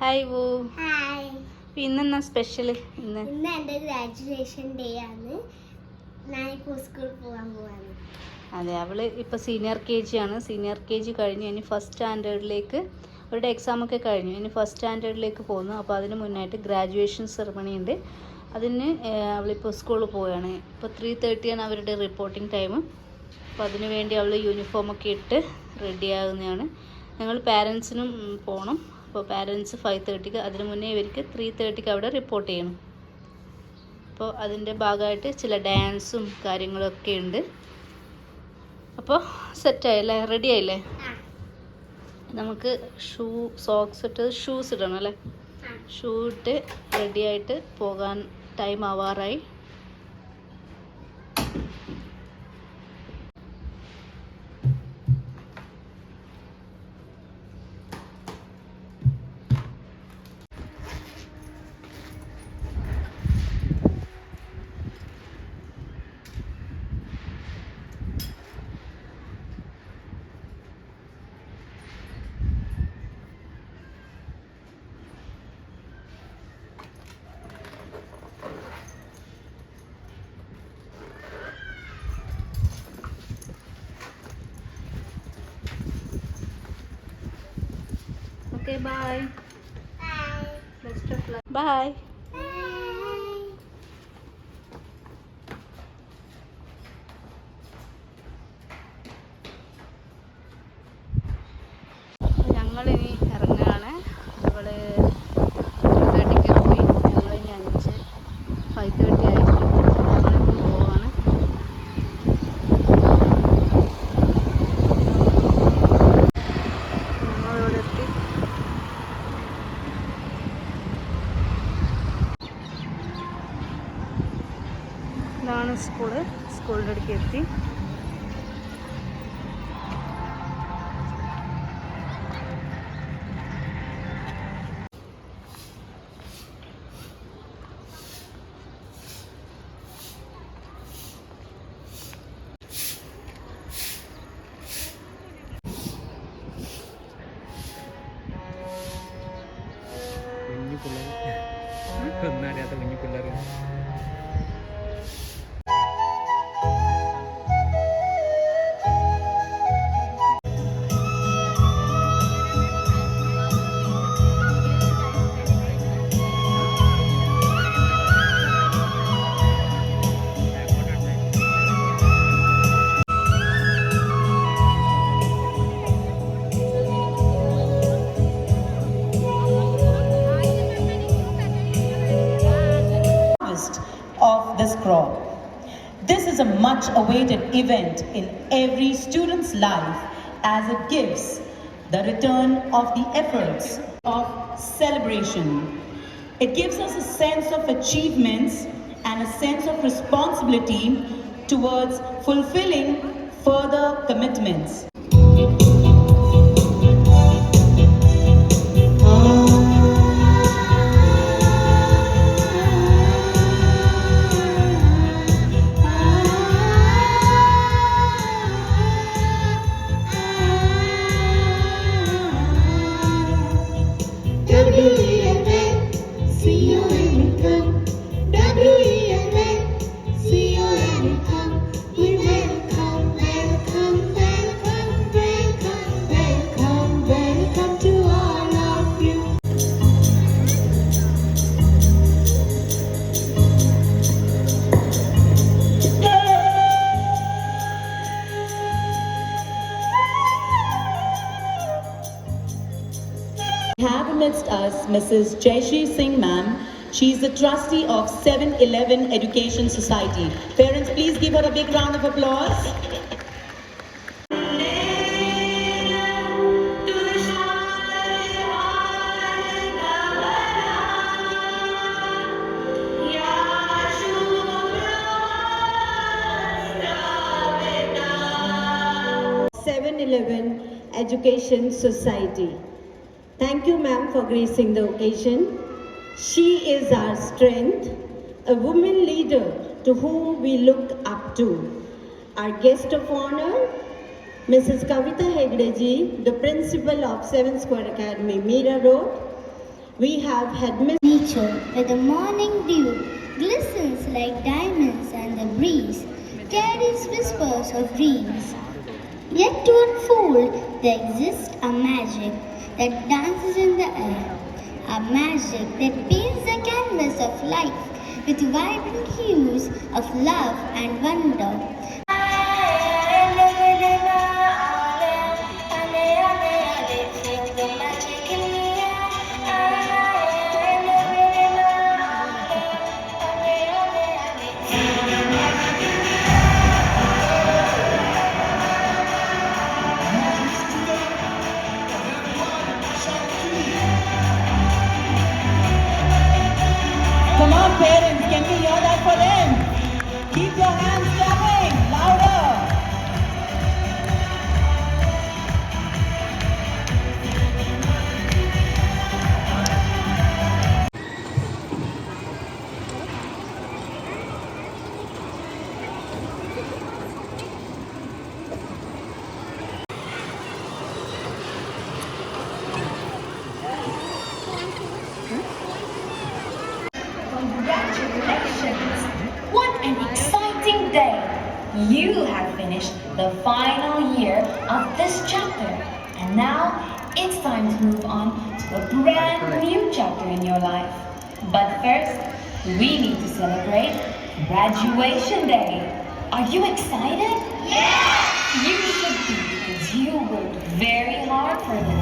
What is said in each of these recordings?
Hi woo ഇന്നെന്നാ special ഇന്ന്? ഇന്ന് എന്റെ ഗ്രാജുവേഷൻ ഡേ ആണ്. ഞാനിപ്പോൾ സ്കൂളിൽ പോകാൻ പോവാണ്. അതെ അവൾ ഇപ്പൊ സീനിയർ കെ ജി ആണ്. സീനിയർ കെ ജി കഴിഞ്ഞു ഇനി ഫസ്റ്റ് സ്റ്റാൻഡേർഡിലേക്ക് അവരുടെ എക്സാം ഒക്കെ കഴിഞ്ഞു. ഇനി ഫസ്റ്റ് സ്റ്റാൻഡേർഡിലേക്ക് പോകുന്നു. അപ്പോൾ അതിന് മുന്നായിട്ട് ഗ്രാജുവേഷൻ സെറമണി ഉണ്ട്. അതിന് അവൾ അവളിപ്പോൾ സ്കൂളിൽ പോവുകയാണ് ഇപ്പോൾ ത്രീ തേർട്ടിയാണ് അവരുടെ റിപ്പോർട്ടിംഗ് ടൈം അപ്പോൾ അതിന് വേണ്ടി അവൾ യൂണിഫോമൊക്കെ ഇട്ട് റെഡി ആകുന്നതാണ് ഞങ്ങൾ പാരൻസിനും പോകണം അപ്പോൾ പാരൻസ് ഫൈവ് തേർട്ടിക്ക് അതിന് മുന്നേ ഇവർക്ക് ത്രീ തേർട്ടിക്ക് അവിടെ റിപ്പോർട്ട് ചെയ്യണം. അപ്പോൾ അതിന്റെ ഭാഗമായിട്ട് ചില ഡാൻസും കാര്യങ്ങളൊക്കെ ഉണ്ട്. അപ്പോൾ സെറ്റായല്ലേ റെഡി ആയില്ലേ? നമുക്ക് ഷൂ സോക്സ് ഇട്ട് ഷൂസ് ഇടണം അല്ലേ? ഷൂ ഇട്ട് റെഡി ആയിട്ട് പോകാൻ ടൈം ആവാറായി. bye. Bye. Bye. ഇതാണ് സ്കൂൾ സ്കൂളിന്റെ അടുക്ക് എത്തി much awaited event in every student's life as it gives the return of the efforts of celebration. It gives us a sense of achievements and a sense of responsibility towards fulfilling further commitments. We have amidst us Mrs. Jayashri Singh ma'am. She is the trustee of 7-Eleven Education Society. Parents, please give her a big round of applause. Education Society. Thank you, ma'am, for gracing the occasion. She is our strength, a woman leader to whom we look up to. Our guest of honor, Mrs. Kavita Hegdeji, the principal of Seven Square Academy, Mira Road. We have had Miss Nature, where the morning dew glistens like diamonds and the breeze carries whispers of dreams. Yet to unfold there exists a magic that dances in the air, a magic that paints the canvas of life with vibrant hues of love and wonder. Today, you have finished the final year of this chapter, and now it's time to move on to a brand new chapter in your life. But first, we need to celebrate graduation day. Are you excited? Yes! You should be because you worked very hard for this.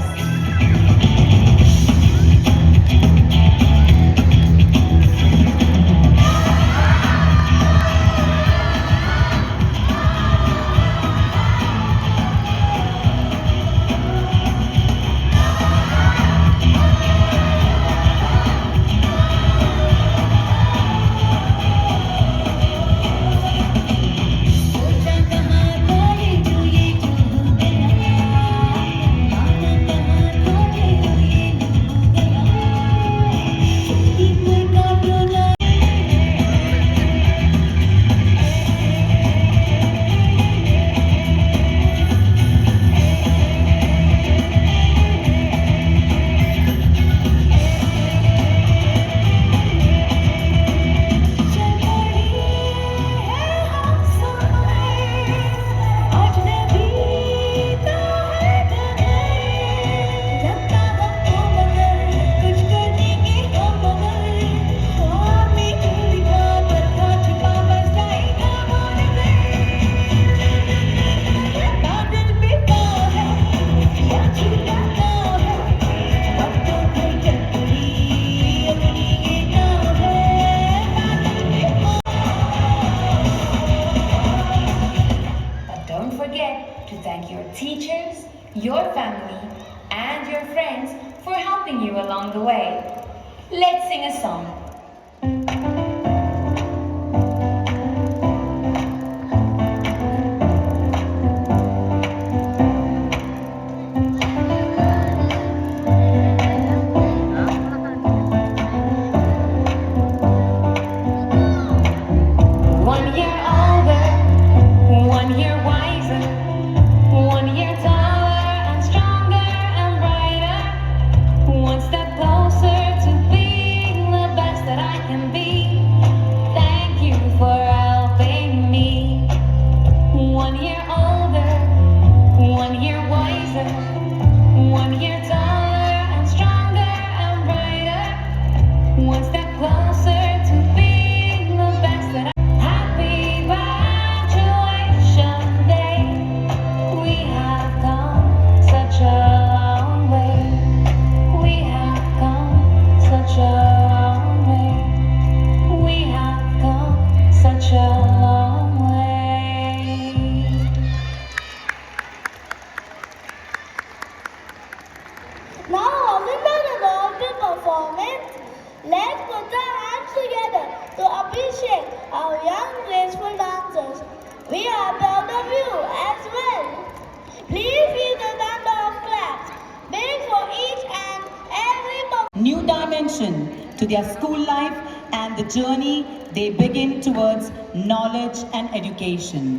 knowledge and education.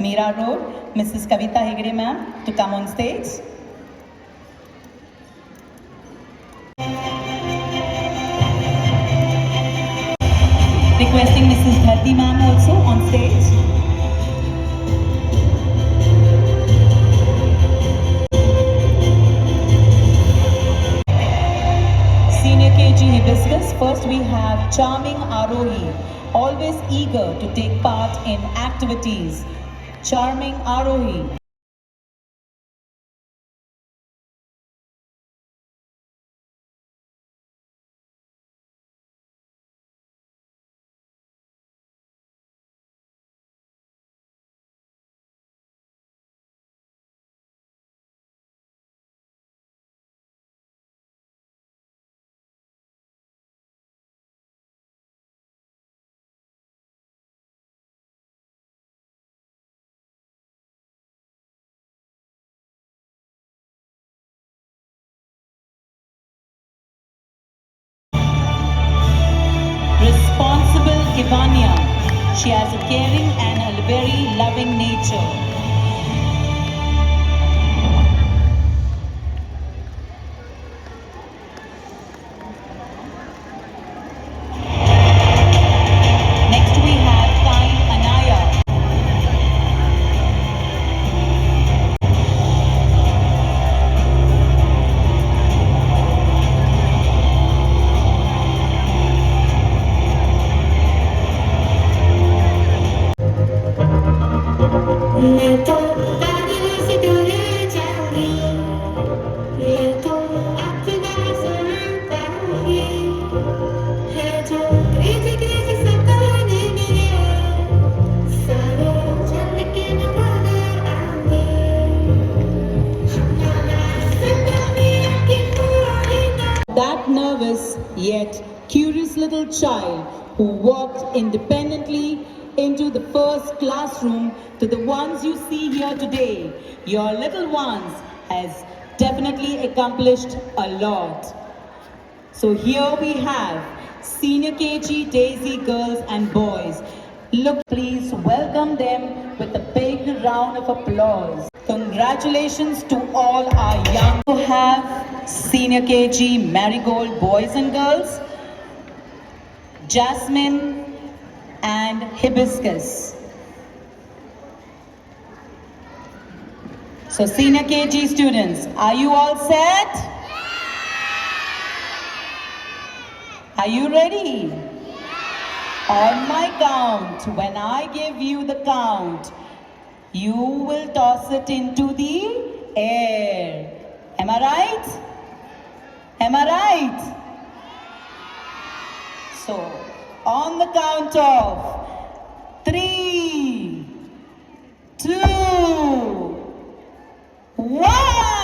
Mira Road, Mrs. Kavita Hegde ma'am, to come on stage. Requesting Mrs. Dharti ma'am also on stage. Senior KG Hibiscus. First we have Charming Arohi, always eager to take part in activities. Charming Arohi. Ivania. She has a caring and a very loving nature. That nervous yet curious little child who walked independently into the first classroom to the ones you see here today. Your little ones has definitely accomplished a lot. So here we have senior KG Daisy girls and boys. Look, please welcome them with a big round of applause. Congratulations to all our young to have senior KG Marigold boys and girls, Jasmine and Hibiscus. So senior KG students, are you all set? Are you ready? On my count, when I give you the count, you will toss it into the air. Am I right? Am I right? So, on the count of three, two, one.